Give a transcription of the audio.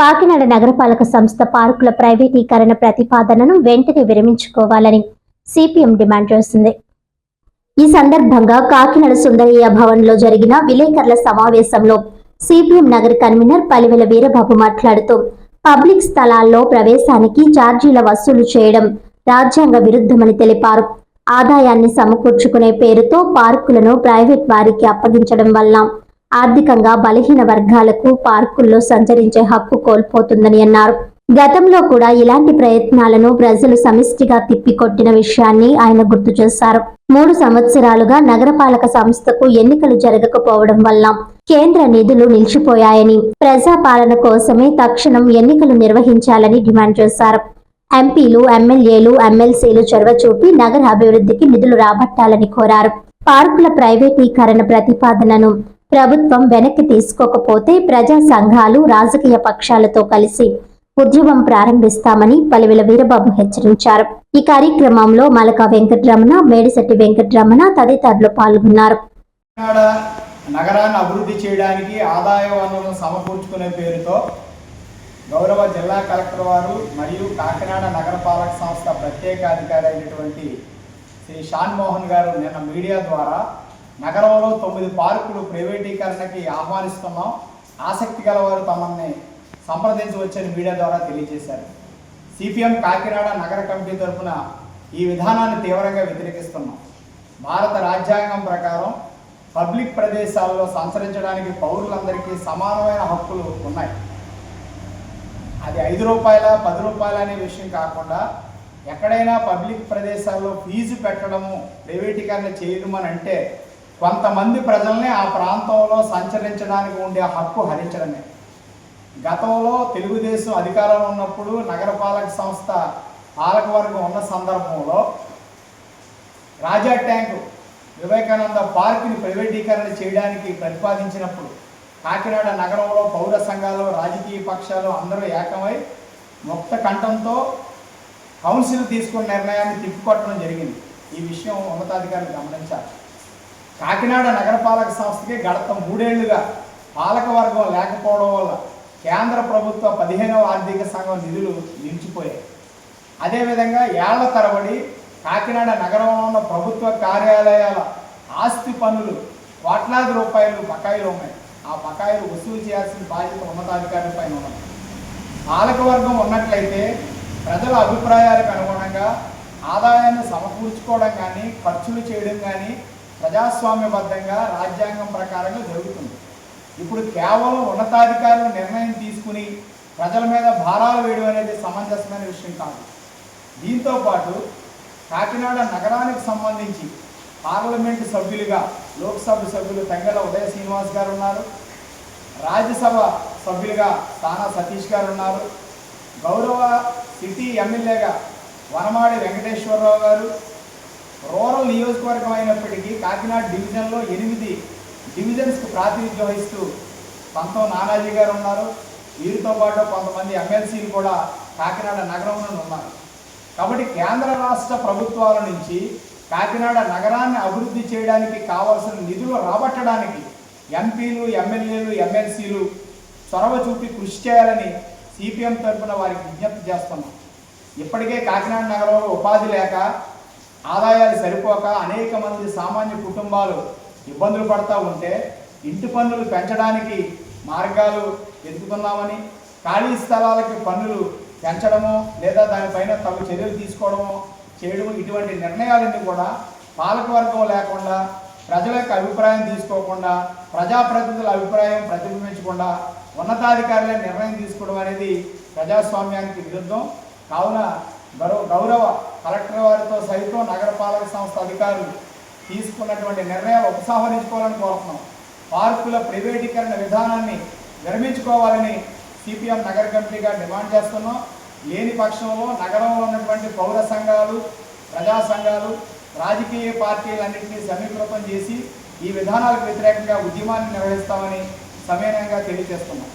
కాకినాడ నగరపాలక సంస్థ పార్కుల ప్రైవేటీకరణ ప్రతిపాదనను వెంటనే విరమించుకోవాలని సిపిఎం డిమాండ్ చేసింది. ఈ సందర్భంగా కాకినాడ సుందరయ్య భవన్లో జరిగిన విలేకరుల సమావేశంలో సిపిఎం నగర కన్వీనర్ పలివెల వీరబాబు మాట్లాడుతూ పబ్లిక్ స్థలాల్లో ప్రవేశానికి ఛార్జీల వసూలు చేయడం రాజ్యాంగ విరుద్ధమని తెలిపారు. ఆదాయాన్ని సమకూర్చుకునే పేరుతో పార్కులను ప్రైవేట్ వారికి అప్పగించడం వల్ల ఆర్థికంగా బలహీన వర్గాలకు పార్కుల్లో సంచరించే హక్కు కోల్పోతుందని అన్నారు. గతంలో కూడా ఇలాంటి ప్రయత్నాలను ప్రజలు సమిష్టిగా తిప్పికొట్టిన విషయాన్ని ఆయన గుర్తు చేశారు. మూడు సంవత్సరాలుగా నగరపాలక సంస్థకు ఎన్నికలు జరగకపోవడం వల్ల కేంద్ర నిధులు నిలిచిపోయాయని ప్రజాపాలన కోసమే తక్షణం ఎన్నికలు నిర్వహించాలని డిమాండ్ చేశారు. ఎంపీలు ఎమ్మెల్యేలు ఎమ్మెల్సీలు చొరవ చూపి నగర అభివృద్ధికి నిధులు రాబట్టాలని కోరారు. పార్కుల ప్రైవేటీకరణ ప్రతిపాదనను ప్రభుత్వం వెనక్కి తీసుకోకపోతే ప్రజా సంఘాలు రాజకీయ పక్షాలతో కలిసి ఉద్యమం ప్రారంభిస్తామని పలివెల వీరబాబు హెచ్చరించారు. ఈ కార్యక్రమంలో మలక వెంకటరమణ మేడిశెట్టి వెంకటరమణ తదితరులు పాల్గొన్నారు. నగరాన్ని అభివృద్ధి చేయడానికి ఆదాయ వనరులను సమకూర్చుకునే పేరుతో గౌరవ జిల్లా కలెక్టర్ వారు మరియు కాకినాడ నగరపాలక సంస్థ ప్రత్యేక అధికారి అయినటువంటి శ్రీ షాన్ మోహన్ గారు నిన్న మీడియా ద్వారా నగరంలో తొమ్మిది పార్కులు ప్రైవేటీకరణకి ఆహ్వానిస్తున్నాం. ఆసక్తి గలవారు తమల్ని సంప్రదించవచ్చని మీడియా ద్వారా తెలియజేశారు. సిపిఎం కాకినాడ నగర కమిటీ తరఫున ఈ విధానాన్ని తీవ్రంగా వ్యతిరేకిస్తున్నాం. భారత రాజ్యాంగం ప్రకారం పబ్లిక్ ప్రదేశాల్లో సంచరించడానికి పౌరులందరికీ సమానమైన హక్కులు ఉన్నాయి. అది ఐదు రూపాయల పది రూపాయల అనే విషయం కాకుండా ఎక్కడైనా పబ్లిక్ ప్రదేశాల్లో ఫీజు పెట్టడము ప్రైవేటీకరణ చేయడం అని అంటే కొంతమంది ప్రజల్ని ఆ ప్రాంతంలో సంచరించడానికి ఉండే హక్కు హరించడమే. గతంలో తెలుగుదేశం అధికారంలో ఉన్నప్పుడు నగరపాలక సంస్థ పాలకవర్గం ఉన్న సందర్భంలో రాజా ట్యాంకు వివేకానంద పార్కుని ప్రైవేటీకరణ చేయడానికి ప్రతిపాదించినప్పుడు కాకినాడ నగరంలో పౌర సంఘాలు రాజకీయ పక్షాలు అందరూ ఏకమై ముక్త కంఠంతో కౌన్సిల్ తీసుకున్న నిర్ణయాన్ని తిప్పికొట్టడం జరిగింది. ఈ విషయం ఉన్నతాధికారులు గమనించాలి. కాకినాడ నగరపాలక సంస్థకి గడత మూడేళ్ళుగా పాలకవర్గం లేకపోవడం వల్ల కేంద్ర ప్రభుత్వ పదిహేనవ ఆర్థిక సంఘం నిధులు నిలిచిపోయాయి అదేవిధంగా ఏళ్ళ తరబడి కాకినాడ నగరంలో ఉన్న ప్రభుత్వ కార్యాలయాల ఆస్తి పనులు కోట్లాది రూపాయలు బకాయిలు ఉన్నాయి. ఆ బకాయిలు వసూలు చేయాల్సిన బాధ్యత ఉన్నతాధికారుల పైన ఉన్నది. పాలకవర్గం ఉన్నట్లయితే ప్రజల అభిప్రాయాలకు అనుగుణంగా ఆదాయాన్ని సమకూర్చుకోవడం కానీ ఖర్చులు చేయడం కానీ ప్రజాస్వామ్యబద్ధంగా రాజ్యాంగం ప్రకారంగా జరుగుతుంది. ఇప్పుడు కేవలం ఉన్నతాధికారులు నిర్ణయం తీసుకుని ప్రజల మీద భారాలు వేయడం అనేది సమంజసమైన విషయం కాదు. దీంతో పాటు కాకినాడ నగరానికి సంబంధించి పార్లమెంటు సభ్యులుగా లోక్సభ సభ్యులు తంగెల ఉదయ శ్రీనివాస్ గారు ఉన్నారు. రాజ్యసభ సభ్యులుగా తానా సతీష్ గారు ఉన్నారు. గౌరవ సిటీ ఎమ్మెల్యేగా వనమాడి వెంకటేశ్వరరావు గారు రూరల్ నియోజకవర్గం అయినప్పటికీ కాకినాడ డివిజన్లో ఎనిమిది డివిజన్స్కి ప్రాతినిధ్యం వహిస్తూ పంతం నానాజీ గారు ఉన్నారు. వీరితో పాటు కొంతమంది ఎమ్మెల్సీలు కూడా కాకినాడ నగరంలో ఉన్నారు. కాబట్టి కేంద్ర రాష్ట్ర ప్రభుత్వాల నుంచి కాకినాడ నగరాన్ని అభివృద్ధి చేయడానికి కావాల్సిన నిధులు రాబట్టడానికి ఎంపీలు ఎమ్మెల్యేలు ఎమ్మెల్సీలు చొరవ చూపి కృషి చేయాలని సిపిఎం తరఫున వారికి విజ్ఞప్తి చేస్తున్నాం. ఇప్పటికే కాకినాడ నగరంలో ఉపాధి లేక ఆదాయాలు సరిపోక అనేక మంది సామాన్య కుటుంబాలు ఇబ్బందులు పడతా ఉంటే ఇంటి పన్నులు పెంచడానికి మార్గాలు వెతుకుతున్నామని ఖాళీ స్థలాలకి పన్నులు పెంచడమో లేదా దానిపైన తగు చర్యలు తీసుకోవడమో చేయడము ఇటువంటి నిర్ణయాలన్నీ కూడా పాలకవర్గం లేకుండా ప్రజల యొక్క అభిప్రాయం తీసుకోకుండా ప్రజాప్రతినిధుల అభిప్రాయం ప్రతిబింబించకుండా ఉన్నతాధికారులే నిర్ణయం తీసుకోవడం అనేది ప్రజాస్వామ్యానికి విరుద్ధం. కావున గౌరవ గౌరవ కలెక్టర్ వారితో సైతం నగరపాలక సంస్థ అధికారులు తీసుకున్నటువంటి నిర్ణయాలు ఉపసంహరించుకోవాలని కోరుతున్నాం. పార్కుల ప్రైవేటీకరణ విధానాన్ని విరమించుకోవాలని సిపిఎం నగర కమిటీగా డిమాండ్ చేస్తున్నాం. లేని పక్షంలో నగరంలో ఉన్నటువంటి పౌర సంఘాలు ప్రజా సంఘాలు రాజకీయ పార్టీలన్నింటినీ సమీకృతం చేసి ఈ విధానాలకు వ్యతిరేకంగా ఉద్యమాన్ని నిర్వహిస్తామని సమయంగా తెలియజేస్తున్నాం.